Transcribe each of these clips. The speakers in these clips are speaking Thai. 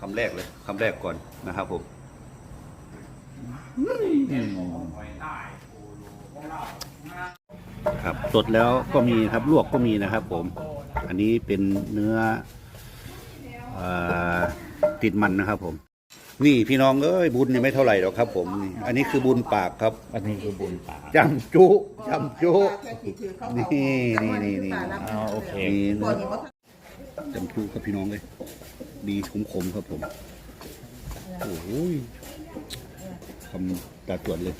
คำแรกเลยคำแรกก่อนนะครับผมครับสดแล้วก็มีครับลวกก็มีนะครับ ผม อันนี้เป็นเนื้อเออติดมันนะครับผม นี่พี่น้องเอ้ยบุญนี่ไม่เท่าไหร่หรอกครับ ผมนี่อันนี้คือบุญปากครับอันนี้คือบุญป่าจำจุจำจุนี่นี่นี่นี่อ๋อโอเคมีตัเนื้วอนี้ว่าจำจุครับพี่น้องเลย ดีขมๆครับผม โอ้โหยคำตาตรวจเลย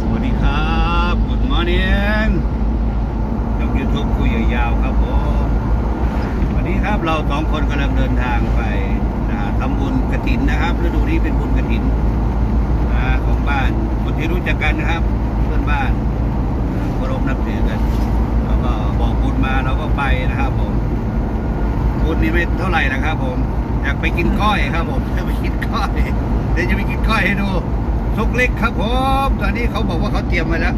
สวัสดีครับ Good morning ยกยูทูบคุยยาวครับผมวันนี้ครับเราสองคนกำลังเดินทางไปนะทำบุญกระ ถินนะครับฤดูนี้เป็นบุญกระถินนของบ้านคนที่รู้จักกันนะครับ เพื่อนบ้านเคารพนับถือกันแล้วก็บอกบุญมาเราก็ไปนะครับผมบุญนี่ไม่เท่าไหร่นะครับ ผมอยากไปกินก้อยครับ ผมจะไปกินก้อยเดี๋ยวจะไปกินก้อยให้ดูซุกเล็กครับผมตอนนี้เขาบอกว่าเขาเตรียมไว้แล้ว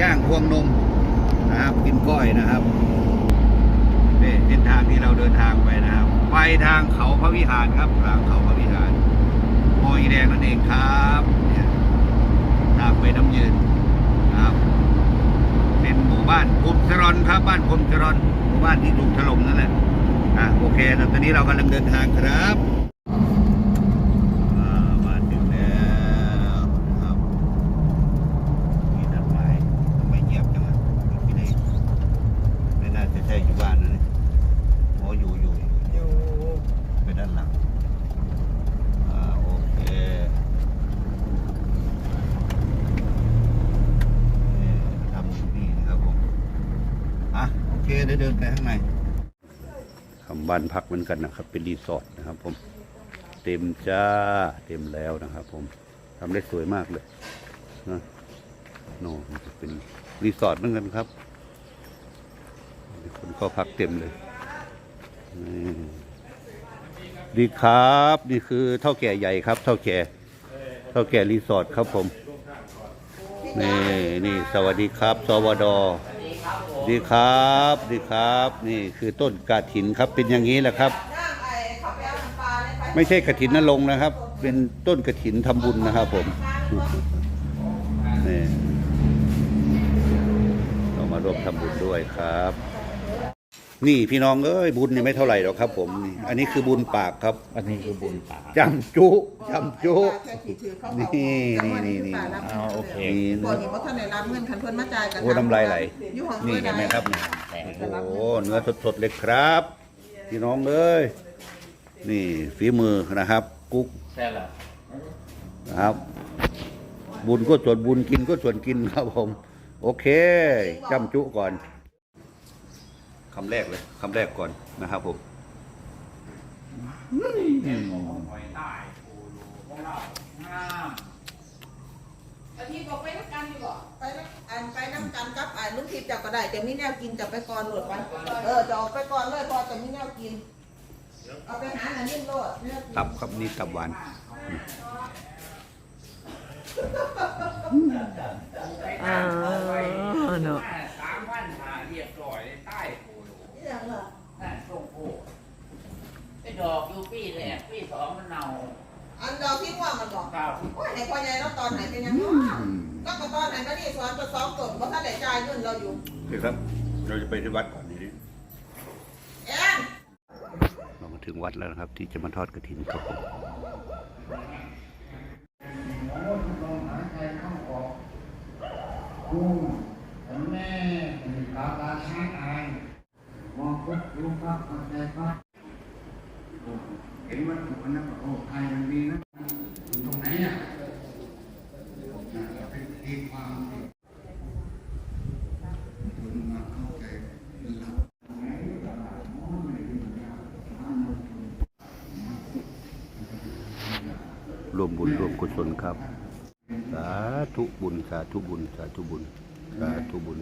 ย่างพวงนมนะครับกินก้อยนะครับนี่เส้นทางที่เราเดินทางไปนะครับ ไปทางเขาพระวิหารครับทางเขาพระวิหาร โพอีแดงนั่นเองครับเนี่ยทางไปน้ำยืนครับ เป็นหมู่บ้านภูมิจรอนครับ บ้านภูมิจรอนหมู่บ้านที่ถูกถล่มนั่นแหละอะโอเคแล้วตอนนี้เรากำลังเดินทางครับอ่ามาถึงแล้วนะครับมีด้านไม้ทำไมเงียบจังอะไม่ได้ไม่น่าจะใช่อยู่บ้านนะเนี่ยโอ้อยู่อยู่อยู่ไปด้านหลังอ่าโอเคนี่ทำอยู่นี่นะครับผมอะ เคเดี๋ยวเดินไปข้างในทำบ้านพักเหมือนกันนะครับ เป็นรีสอร์ทนะครับ ผม เต็มจ้าเต็มแล้วนะครับ ผมทำได้สวยมากเลยนะโน่เป็นรีสอร์ทเหมือนกันครับ คนเข้าพักเต็มเลยดีครับ นี่คือเท่าแก่ใหญ่ครับ เท่าแก่เท่าแก่รีสอร์ทครับผม นี่นี่สวัสดีครับ สวด ดีครับ ดีครับ นี่คือต้นกระถินครับ เป็นอย่างนี้แหละครับ ไม่ใช่กระถินนรงนะครับ เป็นต้นกระถินทำบุญนะครับผมนี่เรามาร่วมทำบุญด้วยครับ นี่พี่น้องเอ้ยบุญนี่ไม่เท่าไหร่หรอกครับ ผมนี่อันนี้คือบุญปากครับอันนี้คือบุญป่าจำจุจำจุ แค่ขี่ถือเขานี่นี่นี่นี่อ๋อโอเคนี่ตัวนี้ว่าท่านได้รับเงินคันเพิ่นมาจ่ายกันโอ้น้ำลายไหล อยู่ของนี่เพิ่นเห็นไหมครับแต่โอ้เนื้อสดๆเลยครับ พี่น้องเอ้ยนี่ฝีมือนะครับ กุ๊กใช่ละนะครับ บุญก็ส่วนบุญกินก็ส่วนกินครับผม โอเคจำจุก่อน คำแรกเลยคำแรกก่อนนะครับผมอาทิตย์บอกไปน้ำกันดีกว่าไปน้ำอันไปน้ำกันกับไอ้ลุงทิพย์จับก็ได้จะมีแนวกินจะไปก่อนโหลดไปเออจะออกไปก่อนเลยพอจะมีแนวกินเอาไปหาอันนี้โลดตับครับนี่ตับหวานอ่าเนาะสามพันหาเรียบร้อยเลยใต้โคโล นี่อย่างเหรอ นั่นส่งโคไอ้ ดอกอยู่ปีแรกปีสองมันเน่าอันดอกที่ว่ามันบอกครับ โอ้ยไอ้พ่อใหญ่เราตอนไหนเป็นยังไงอืมก็ตอนไหนก็นี่สอนตัวสองตนเพราะท่านได้จ่ายเงินเราอยู่โอเคครับ เราจะไปที่วัดก่อนนี้แอนเรามาถึงวัดแล้วนะครับ ที่จะมาทอดกระถินครับผมแม่ตาตาช้างอายมองปุ๊บรู้ปั๊บเข้าใจปั๊บโอ้เห็นวัตถุอันนั้นก็โอ้ใครมันดีนะอยู่ตรงไหนอะน่าจะเป็นทีความที่คุณมาเข้าใจหลักรวมบุญรวมกุศลครับ สาธุบุญ สาธุบุญ สาธุบุญ สาธุบุญ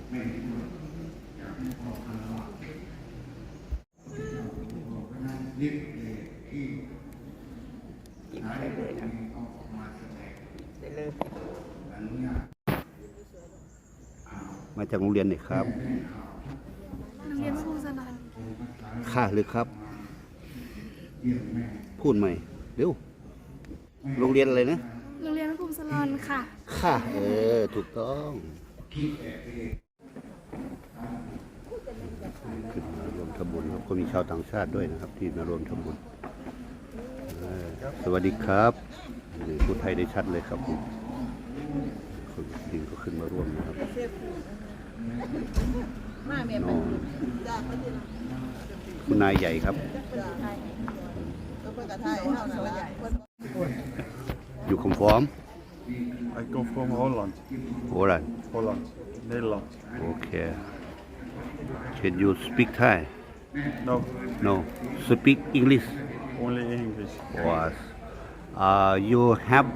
นิด ที่หายไปออกมาแสดงมาจากโรงเรียนไหนครับ โรงเรียนครูสนานค่ะหรือครับ พูดใหม่เร็วโรงเรียนอะไรนะ โรงเรียนครูสลอนค่ะ ค่ะ เออ ถูกต้องขึ้นมารวมทำบุญครับก็มีชาวต่างชาติด้วยนะครับ ที่มารวมทำบุญเออ สวัสดีครับนี่พูดไทยได้ชัดเลยครับผมคนดิงก็ขึ้นมาร่วมนะครับมาเมียน้เป็อนงจ้าเขาที่คุณนายใหญ่ครับก็เพื่อกระไทยเท่านั้นละเพิ่นอยู่คอมฟอร์ม I come from Holland. โอรัน Holland. Nederland. โอเค Can you speak Thai No, No speak English only English. was uh, you have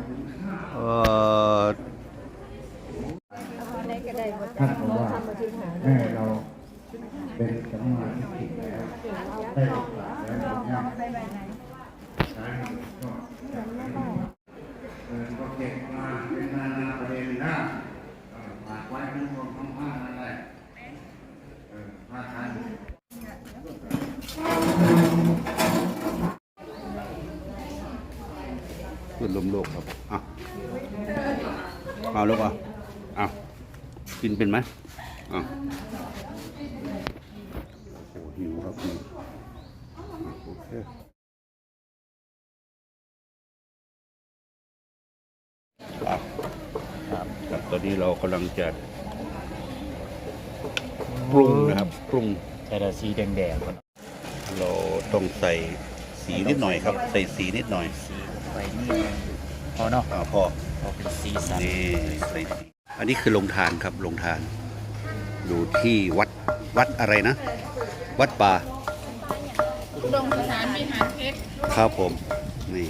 uh, ท่านบอกว่าแม่เราเป็นสัมมาทิฏฐิแล้วได้โอกาสแล้วเนี่ยใช้ก็เออก็เก็บมาเป็นนานาประเด็นนะเออฝากไว้ทั้งหมดทั้งผ้านั่นแหละเออผ้าไทย ขึ้นลมโลกครับอะเอาลูกอะอะกินเป็นไหมอะโอ้หิวครับหิวอะโอเคครับครับครับตอนนี้เรากำลังจะปรุงนะครับปรุงใช้แต่สีแดงๆก่อนเราต้องใส่สีนิดหน่อยครับ ใส่สีนิดหน่อย ไปนี่พอเนาะอ่าพอพอเป็นสีสันนี่ใส่สีอันนี้คือลงทานครับลงทาน อยู่ที่วัดวัดอะไรนะ วัดป่าดงสถานวิหารเพชรครับผม นี่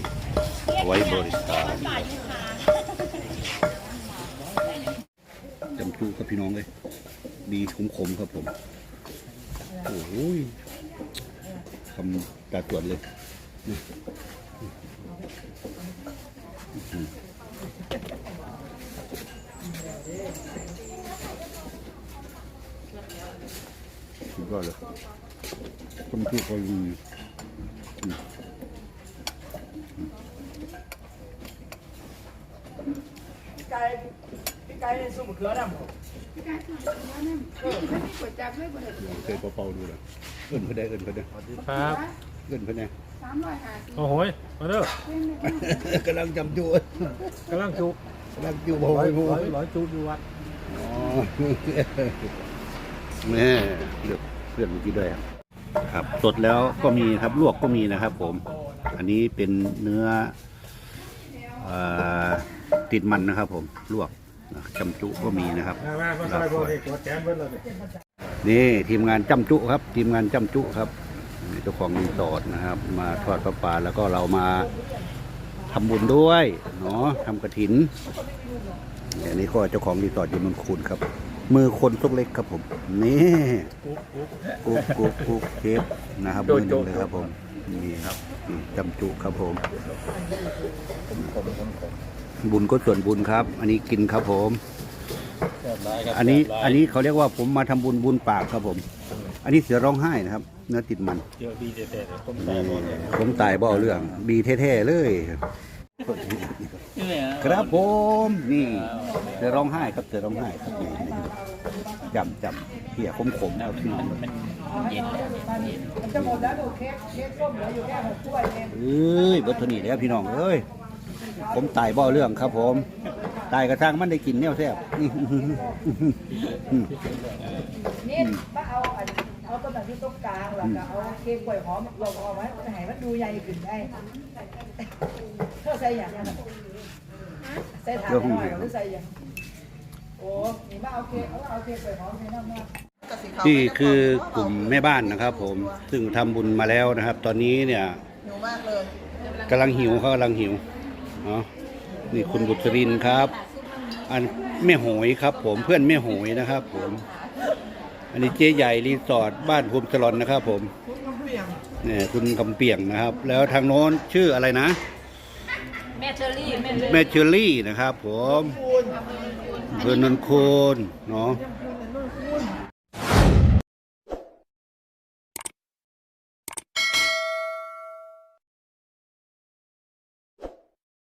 เอาไว้บริการจำจูครับพี่น้องเลยดีขมๆครับผม โอ้โหยคำตาตรวจเลยนี่อื้อหือสุดยอดเลย จำจูก็ดีเคยเป่าๆดูเลยเอิ้นเพื่นได้เอิ้นเพื่นได้ครับเอิ้นเพื่นได้สามร้อยห้าสิบโอ้โหยมาเด้อกำลังจำจูกำลังจุกำลังจูบ่ร้อยยมูร้อยร้อยจุอยู่วัดอ๋อแม่เลือกเลือกเมื่อกี้ด้วยครับ ครับสดแล้วก็มีครับลวกก็มีนะครับ ผม อันนี้เป็นเนื้ออติดมันนะครับ ผมลวกจำจุก็มีนะครับนี่ทีมงานจำจุครับ ทีมงานจำจุครับเจ้าของรีสอร์ทนะครับ มาทอดพระป่าแล้วก็เรามาทำบุญด้วยเนาะทำกระถินเนี่ยนี่ก็เจ้าของรีสอร์ทอยู่เมืองคูนครับ มือคนทุกเล็กครับผม นี่กุ๊กกุ๊กกุ๊กเทปนะครับมือหนึ่งเลยครับผมนี่ครับจำจุครับผม บุญก็ส่วนบุญครับ อันนี้กินครับผม อันนี้อันนี้เขาเรียกว่าผมมาทำบุญบุญปากครับผม อันนี้เสือร้องไห้นะครับ เนื้อติดมันเจอดีเด็ดๆผมนี่ผมตายบ่เอเรื่องบีแท้ๆเลย ครับผมนี่เสือร้องไห้ครับเสือร้องไห้ครับนี่นี่จำจำเหี้ยขมขมๆครับพี่น้องเย็นแล้วเย็นเอ้ยเบัตรนี่แล้วพี่น้องเอ้ยผมตายบ่เอาเรื่องครับ ผมตายกระทั่งมันได้กินแนวแซ่บนี่นี่ป้าเอาอันเอาต้นนั้นที่ตรงกลางแล้วก็เอาเค้กกล้วยหอมลงเอาไว้มันให้มันดูใหญ่ขึ้นได้ เธอใส่อย่างนั้นน่ะใส่ถาดหน่อยหรือใส่อย่างโอ้นี่มาเอาเค้กเอาเอาเค้กกล้วยหอมใส่น้ำมานี่คือกลุ่มแม่บ้านนะครับ ผมซึ่งทำบุญมาแล้วนะครับ ตอนนี้เนี่ยหิวมากเลยกำลังหิวเขากำลังหิวเนาะนี่คุณบุตรินครับ อันแม่โหยครับ ผมเพื่อนแม่โหยนะครับ ผม อันนี้เจ๊ใหญ่รีสอร์ทบ้านภูมิสลอนนะครับ ผม เนี่ยคุณคำเปียงนะครับ แล้วทางโน้นชื่ออะไรนะ แม่เชอรี่แม่เชอรี่แม่เชอรี่นะครับ ผมอำเภอนนท์โคนเนาะ